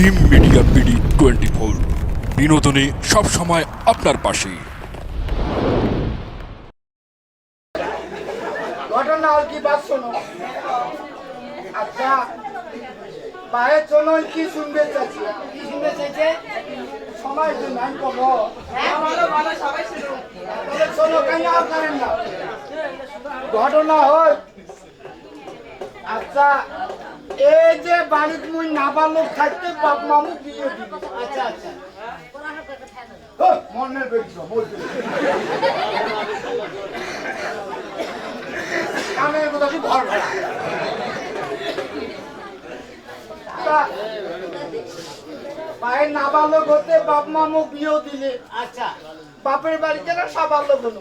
Jim media BD twenty four বিনোদনে সবসময় আপনার পাশে। ঘটনা আর কি বাদ শোনো। আচ্ছা পায়ে চলো কি শুনবে চাইছে সময় কব। হ্যাঁ ভালো ভালো সবাই শুনুন চলো কেন আর না? ঘটনা হয় আচ্ছা এই যে বাড়িতে মুই নাবালক থাকতে বাপ মামু বিয়ে দিবি। আচ্ছা আচ্ছা। মনের বেরিয়েছ বলতে কানের কথা কি ঘর ভাড়া পায়ে নাবালক হতে বাপ মামু বিয়ে দিলে। আচ্ছা বাপের বাড়িতে না সাবালক হলো?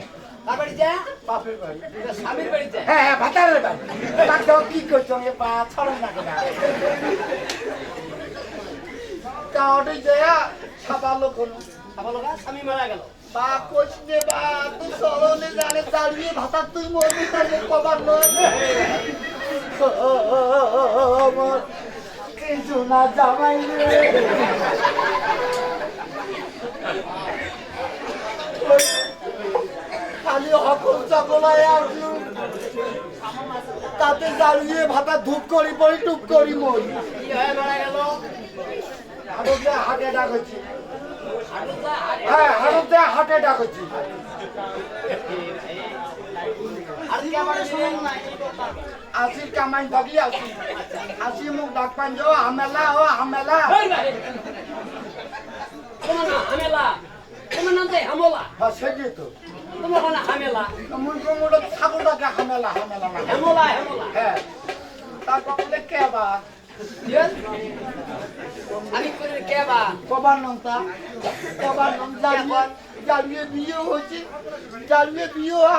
তারপরে যা বাপের বাড়ি এটা স্বামীর বাড়ি যা হ্যাঁ হ্যাঁ ভাতারের বাড়ি তাকে কি করছ এ বা ছড়ন না কেনা তা ওটাই হলো ভালো গা স্বামী মারা গেল বা কইছে বা তুই সরলে জানে দাঁড়িয়ে ভাতা তুই মরবি তাহলে কবার নয় আমার কিছু না জামাই রে ওই খালি অকল চকলায় আসলু তাতে দাঁড়িয়ে ভাতা ধূপ করি পড়ি টুপ করি মরি। হাটে ডাকছি হ্যাঁ হাটে ডাকছি আর কি আমার শুনুন না আসি কামাই থাকি আসি আসি মুখ ডাক পান যাও হামেলা ও হামেলা। তোমার হামেলা। তোমার নাম হামলা। হ্যাঁ সেটি তো। তোমার না হামেলা মুই কোমোটা ছাগলটাকে হামেলা হামেলা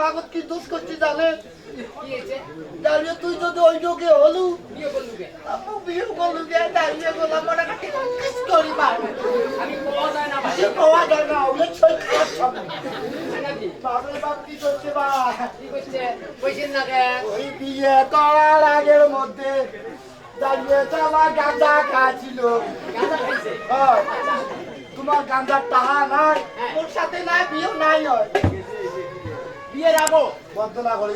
আগত কি দোষ করছি জানে জানিয়ে তুই যদি ওই যোগে হলু বিয়ে করলু আপু বিয়ে করলু গে করি আমি কোয়া যায় না পাওয়া যায় না নাকি বাপ কি করছে বা? কি করছে? কইছেন না ওই বিয়ে করার আগের মধ্যে দাঁড়িয়ে গাঁজা খাচ্ছিল গাঁজা খাইছে? তোমার গাঁজার টাহা নাই ওর সাথে নাই বিয়ে নাই হয়। বিয়ের আগো বদলা করি।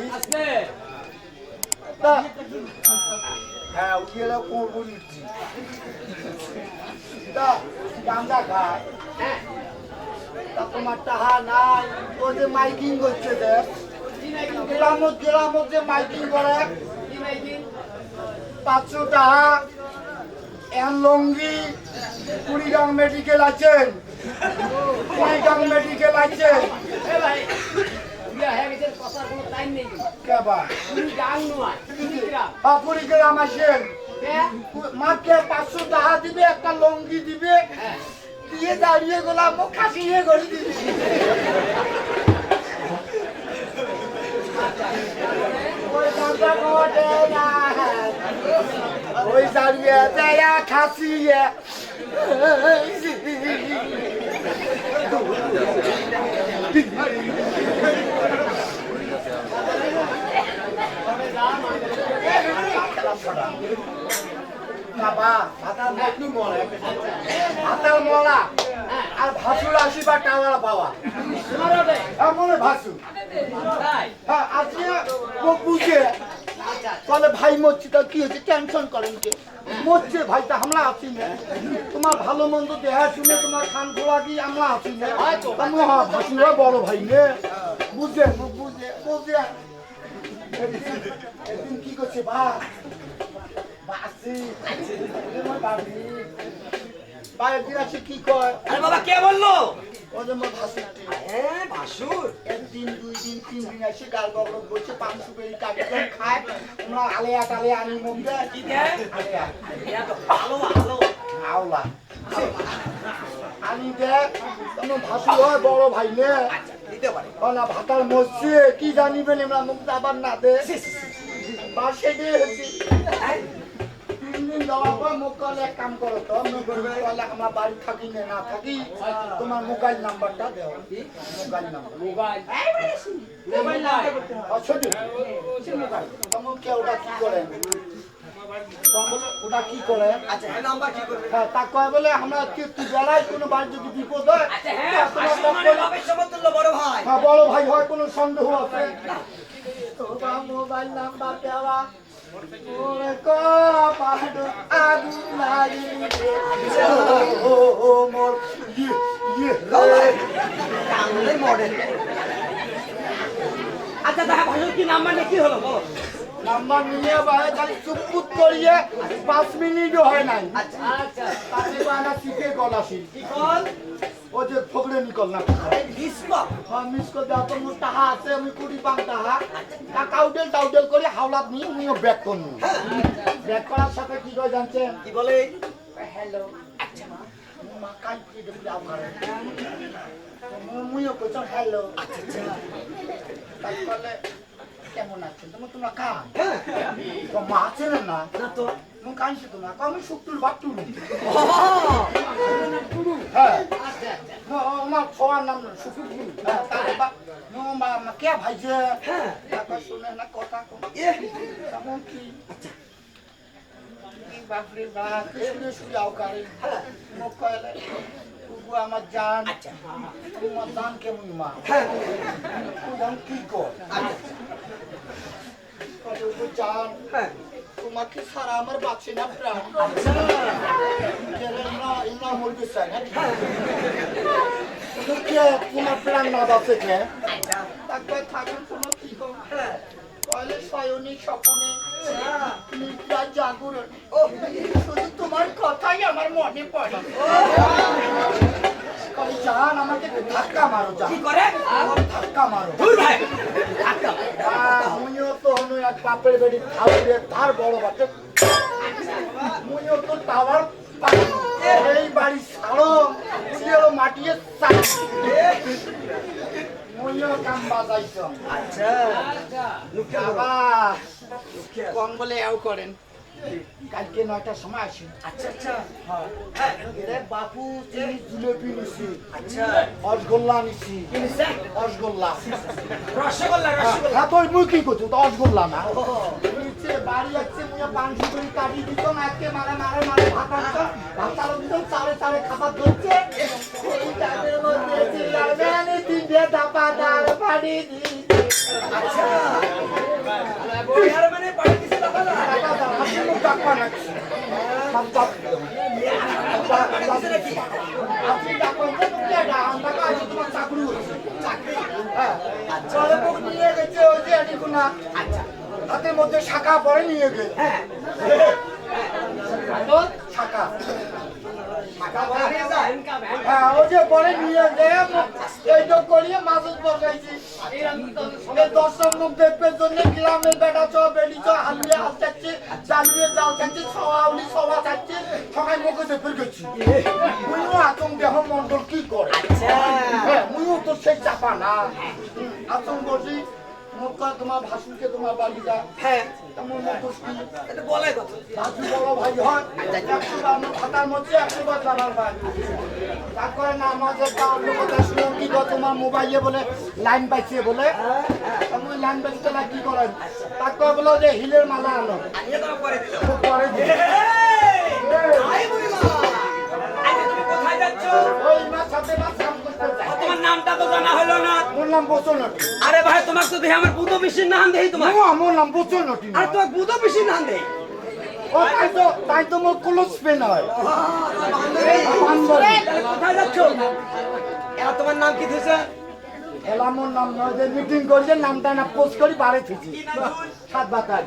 হ্যাঁ উঠিয়ে করব নিচ্ছি তা গাঁজা খায় হ্যাঁ। তা তোমার টাহা নাই। ও যে মাইকিং করছে দেখ গ্রামত গ্রামত যে মাইকিং করে। পাঁচশো টাকা লঙ্গি কুড়িগ্রাম মেডিকেল আছেন কুড়িগ্রাম মেডিকেল আছেন এ ভাই বিয়া হয়ে গেছে কথার কোনো টাইম নেই। কিন্তু কেবা তুমি গান নয় তুমি গ্রাম বা কুড়িগ্রাম আসেন। কে? পাঁচশো টাকা দিবে একটা লঙ্গি দিবে। হ্যাঁ। দিয়ে দাঁড়িয়ে গেলাম খাসিয়ে করে দিবি ওই। দাঁড়িয়ে দেয়া খাসিয়ে আর ভাসুর ভাসু। হ্যাঁ বুঝে। ভাই মরছি তা কি হচ্ছে টেনশন করেন কে? মরছে ভাই, তা আমরা আছি না। তোমার ভালো মন্দ দেহা শুনে তোমার খান খোলা কি আমরা আছি না? ভাসুরা বড় ভাই নে। বুঝে বুঝে বুঝে। কি করছে বা কি কয়? আরে বাবা কে বলল? হ্যাঁ ভাসুর একদিন দুই দিন তিন দিন এসে গাল বগল বসে পান সুপেরি কাটি করে খায় আলেয়া আনি মধ্যে কি দেয়? আলেয়া। তো ভালো ভালো। আওলা। আনি দেখ তোমার ভাসু হয় বড় ভাই নে। আচ্ছা দিতে না ভাতার মরছে কি জানিবেন মুখ আবার না দে। বা সেটে হচ্ছে তিন দিন যাওয়ার পর মুখ এক কাম করো তো আমরা বাড়ি থাকি না থাকি তোমার মোবাইল নাম্বারটা দেও। Mobile number mobile. মোবাইল নাই। অসুবিধা সে মোবাইল তখন কেউ ওটা কি বলে ওটা কি করে আচ্ছা এই নাম্বার কি করবে হ্যাঁ তা কয় বলে আমরা বেলায় কোনো বাড়ি যদি বিপদ হয় আচ্ছা হ্যাঁ মানে হ্যাঁ বড় ভাই। হয় কোনো সন্দেহ আছে। তোমার মোবাইল নাম্বার দেওয়া ওরে কপাট আগুন ও ও মোর ইয়ে ইয়ে মডেল আচ্ছা ভাসুর কি নাম্বার নিয়ে কি হলো? বলো। নাম্বার নিয়ে বাইরে খালি চুপপুত করিয়ে পাঁচ মিনিটও হয় নাই আচ্ছা। আচ্ছা তাতে বানা শিখে গলাসি কি কল ও নিকল না মিস কল হ্যাঁ মিস দেওয়া তো মোর টাহা আছে আমি কুড়ি পাং টাহা তা কাউডেল টাউডেল করে হাওলাত নিয়ে উনিও ব্যাক করুন ব্যাক করার সাথে কি করে জানছেন কি বলে হ্যালো মা কাই কি দেখি আমার মুইও কইছ হ্যালো তারপরে কেমন আছেন তোমার তোমরা হ্যাঁ তো মা আছেন না না তো মুখ কাঁদছে তোমরা আমি শুক্তুল বাট্টুলু ও হ্যাঁ আচ্ছা আচ্ছা আমার ছোয়ার নাম হ্যাঁ নো মা কে ভাইছে হ্যাঁ। তারপর শুনে না কথা এ। কেমন কি? বাপরে বাপ শুনে শুনে আউকারে মুখ কয়লে কুকু আমার জান। আচ্ছা। তোমার জান কেমন মা? হ্যাঁ। জান কি কর জান। হ্যাঁ। তোমাকে সারা আমার বাঁচে না প্রাণ। আচ্ছা না চাই তোমার প্রাণ না বাঁচে কে? তারপর থাকুন কোনো কি কর কয়লে শয়নী স্বপনে। নিদ্রা জাগরণ ও শুধু তোমার কথাই আমার মনে পড়ে। জান আমাকে ধাক্কা মারো জান। কি করে? ধাক্কা মারো। ভাই। মুইও তো হনু এক বাপের বেটি ঠাকুরের তার বড় মুইও তো টাওয়ার এই বাড়ি ছাড়ো ছিল মাটিয়ে মুইও কাম বাজাইছ। আচ্ছা। আচ্ছা বাবা কম বলে এও করেন। কালকে নয়টার সময় আসি। আচ্ছা আচ্ছা। হ্যাঁ। বাপু চিনি জিলেপি নিছি। আচ্ছা। রসগোল্লা নিছি। রসগোল্লা। রসগোল্লা রসগোল্লা। হ্যাঁ মুই কি করছ? তো রসগোল্লা না। বাড়ি যাচ্ছে মুই পাঁচশো করে কাটি দিত মারে মারে মারে ভাত আনতো। ভাত আলো দিত চারে চারে খাবার ধরছে। আচ্ছা। মানে হাতের মধ্যে শাখা পরে নিয়ে হ্যাঁ শাখা যায় হ্যাঁ ওই যে পরে নিয়ে গিয়ে এইটা করিয়ে মাসুদ বসাইছি দর্শক মুখ দেখবে জন্য বেটা চ বেলি চ হালুয়ে হাল চাচ্ছে চালুয়ে জাল চাচ্ছে সবাউলি সবা চাচ্ছে সবাই মুখে দেখে গেছি। মুইও আতঙ্ক দেহ মন্ডল কি করে আচ্ছা। মুইও তো সেই চাপা না। আতঙ্ক বসি তোমার ভাসুরকে তোমার বাড়িটা হ্যাঁ তেমন ভাসু বড় ভাই হয় একশো বার খাতার মধ্যে একশো বার জানার ভাই তারপরে না আমাদের গো তোমার মোবাইলে বলে লাইন পাইছে বলে। আমি লাইন পাইতে না কি করেন তারপরে বলো যে হিলের মালা আনো। পরে তোমার নামটা তো জানা হলো না। মোর নাম আরে ভাই তোমার তো দেখে আমার বুধ পিসির নাম দেই তোমার। মোর নাম বচন নটি আর তোমার বুধ পিসির নাম দেই ও তাই তো তাই তো মোর ক্লোজ ফ্রেন্ড হয়। কোথায় যাচ্ছ? এরা তোমার নাম কি দিয়েছে এলা মোর নাম নয় যে মিটিং করছে নামটা না পোস্ট করি বাড়ি থুছি? সাত বাতার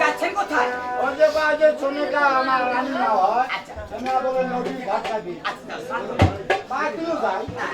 যাচ্ছেন কোথায়? ওই যে বা যে সোনেকা আমার রানী না হয় তোমরা বলে নদী ঘাট খাবি মা কিলো যাই আর